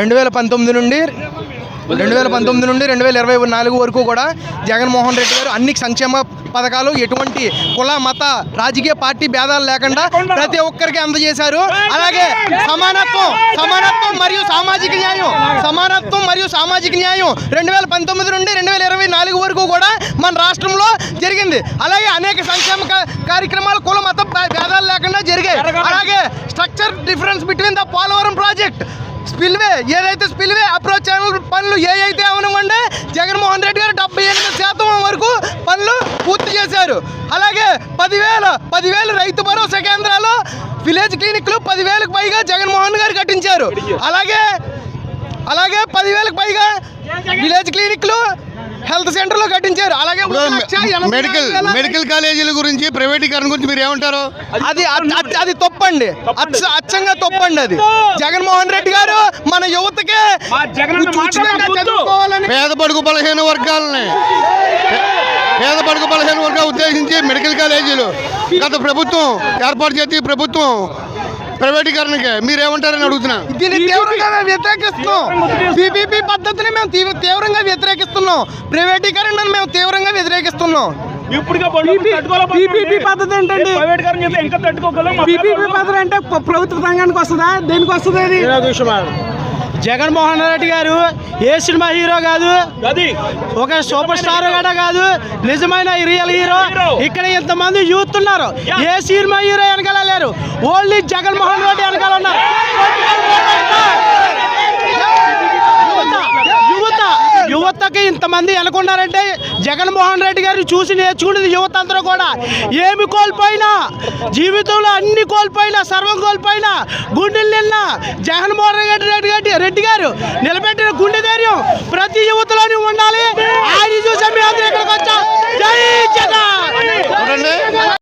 రెండు వేల పంతొమ్మిది నుండి రెండు వేల పంతొమ్మిది నుండి రెండు వేల ఇరవై నాలుగు వరకు కూడా జగన్మోహన్ రెడ్డి గారు అన్ని సంక్షేమ పథకాలు ఎటువంటి కుల మత రాజకీయ పార్టీ భేదాలు లేకుండా ప్రతి ఒక్కరికి అందజేశారు. అలాగే సమానత్వం సమానత్వం మరియు సామాజిక న్యాయం సమానత్వం మరియు సామాజిక న్యాయం రెండు వేల పంతొమ్మిది నుండి రెండు వేల ఇరవై నాలుగు వరకు కూడా మన రాష్ట్రంలో జరిగింది. అలాగే అనేక సంక్షేమ కార్యక్రమాలు కుల మత భేదాలు లేకుండా జరిగాయి. అలాగే structure difference between the Polavaram project spillway ఏదైతే స్పిల్వే అప్రోచ్ ఛానల్ పనులు ఏ అయితే అవనివ్వండి జగన్మోహన్ రెడ్డి గారు డెబ్బై ఎనిమిది శాతం వరకు పనులు పూర్తి చేశారు. అలాగే పదివేల పదివేలు రైతు భరోసా కేంద్రాలు విలేజ్ క్లినిక్లు పదివేలకు పైగా జగన్మోహన్ గారు కట్టించారు. అలాగే అలాగే పదివేలకు పైగా విలేజ్ క్లినిక్లు హెల్త్ సెంటర్లు కట్టించారు. అలాగే మెడికల్ మెడికల్ కాలేజీల గురించి ప్రైవేటీకరణ గురించి మీరు ఏమంటారు? అది అది తప్పండి. అచ్చ- అచ్చంగా తప్పండి అది. జగన్మోహన్ రెడ్డి గారు మన యువతకే పేద బడుగు బలహీన వర్గాలని. పేద బడుగు బలహీన వర్గాలు ఉద్దేశించి మెడికల్ కాలేజీలు గత ప్రభుత్వం ఏర్పాటు చేసి ప్రభుత్వం ప్రైవేటీకరణకి మీరేమంటారని అడుగుతున్నా. దీన్ని తీవ్రంగా మేము వ్యతిరేకిస్తున్నాం. బీబీపీ పద్ధతిని మేము తీవ్ర- తీవ్రంగా వ్యతిరేకిస్తున్నాం. ప్రైవేటీకరణను మేము తీవ్రంగా వ్యతిరేకిస్తున్నాం. ఇప్పుడుగా పీపీపీ. పద్ధతి ఏంటండి? పీపీపీ. పద్ధతి అంటే ప్ర- ప్రభుత్వ రంగానికి వస్తుందా? దేనికి వస్తుంది అది? జగన్మోహన్ రెడ్డి గారు ఏ సినిమా హీరో కాదు? అది. ఒక సూపర్ స్టార్ కూడా కాదు. నిజమైన రియల్ హీరో. ఇక్కడ ఇంతమంది యూత్ ఉన్నారు. ఏ సినిమా హీరో వెనకాల లేరు? ఓన్లీ జగన్మోహన్ రెడ్డి వెనకాల ఉన్నారు. యువత యువతకి ఇంతమంది వెనకున్నారంటే జగన్మోహన్ రెడ్డి గారు చూసి నేర్చుకునేది యువత అందరూ కూడా. ఏమి కోల్పోయినా జీవితంలో అన్ని కోల్పోయినా సర్వం కోల్పోయినా గుండెలు నిన్న జగన్మోహన్ రెడ్డి రెడ్డి రెడ్డి గారు నిలబెట్టి